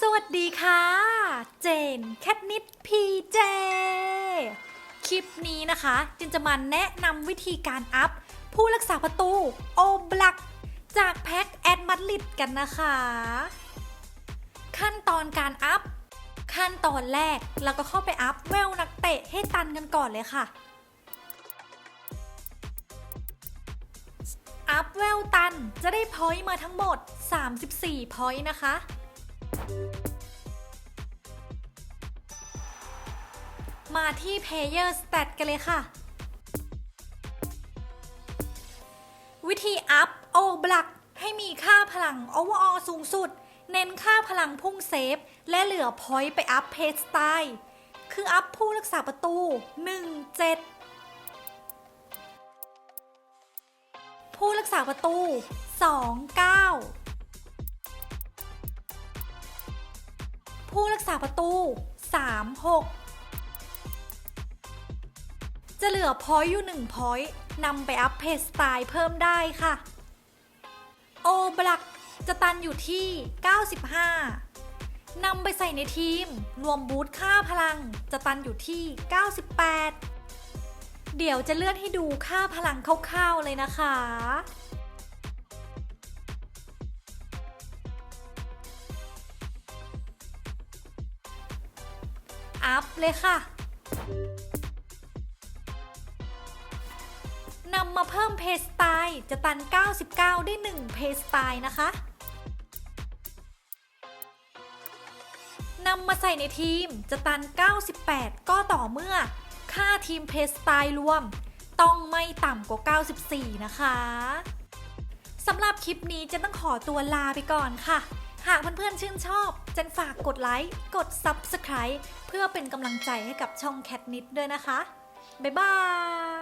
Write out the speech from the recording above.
สวัสดีค่ะ เจนแคทนิดพีเจ คลิปนี้นะคะจินจะมาแนะนำวิธีการอัพ ผู้รักษาประตูโอบลัก จากแพ็กแอดมัดลิดกันนะคะ ขั้นตอนการอัพ ขั้นตอนแรกเราก็เข้าไปอัพเวลนักเตะให้ตันกันก่อนเลยค่ะ อัพเวลตันจะได้พอยต์มาทั้งหมด 34พอยต์นะคะ มาที่ Player Stat กันเลยค่ะ วิธีอัพโอบลักให้มีค่าพลัง Overall สูงสุด เน้นค่าพลังพุ่งเซฟ และเหลือพอยต์ไปอัพเพจสไตล์คืออัพผู้รักษาประตู 1 7 ผู้รักษาประตู 2 9 ผู้รักษาประตู 3 6 จะเหลือพอยต์อยู่1พอยต์นำไปอัพเพจสไตล์เพิ่มได้ค่ะ โอบลักจะตันอยู่ที่ 95 นำไปใส่ในทีม รวมบูทค่าพลัง จะตันอยู่ที่ 98 เดี๋ยวจะเลื่อนให้ดูค่าพลังคร่าวๆเลยนะคะ อัพเลยค่ะนำมาเพิ่มเพสไตล์จะตัน 99 ได้ 1 เพสไตล์นะคะนำมาใส่ในทีมจะตัน 98 ก็ต่อเมื่อ ค่าทีมเพสไตล์รวม ต้องไม่ต่ำกว่า 94 นะคะสำหรับคลิปนี้จะต้องขอตัวลาไปก่อนค่ะ หากเพื่อนๆชื่นชอบเจนฝากกดไลค์ กด Subscribe เพื่อเป็นกำลังใจให้กับช่องแคทนิดด้วยนะคะ บ๊ายบาย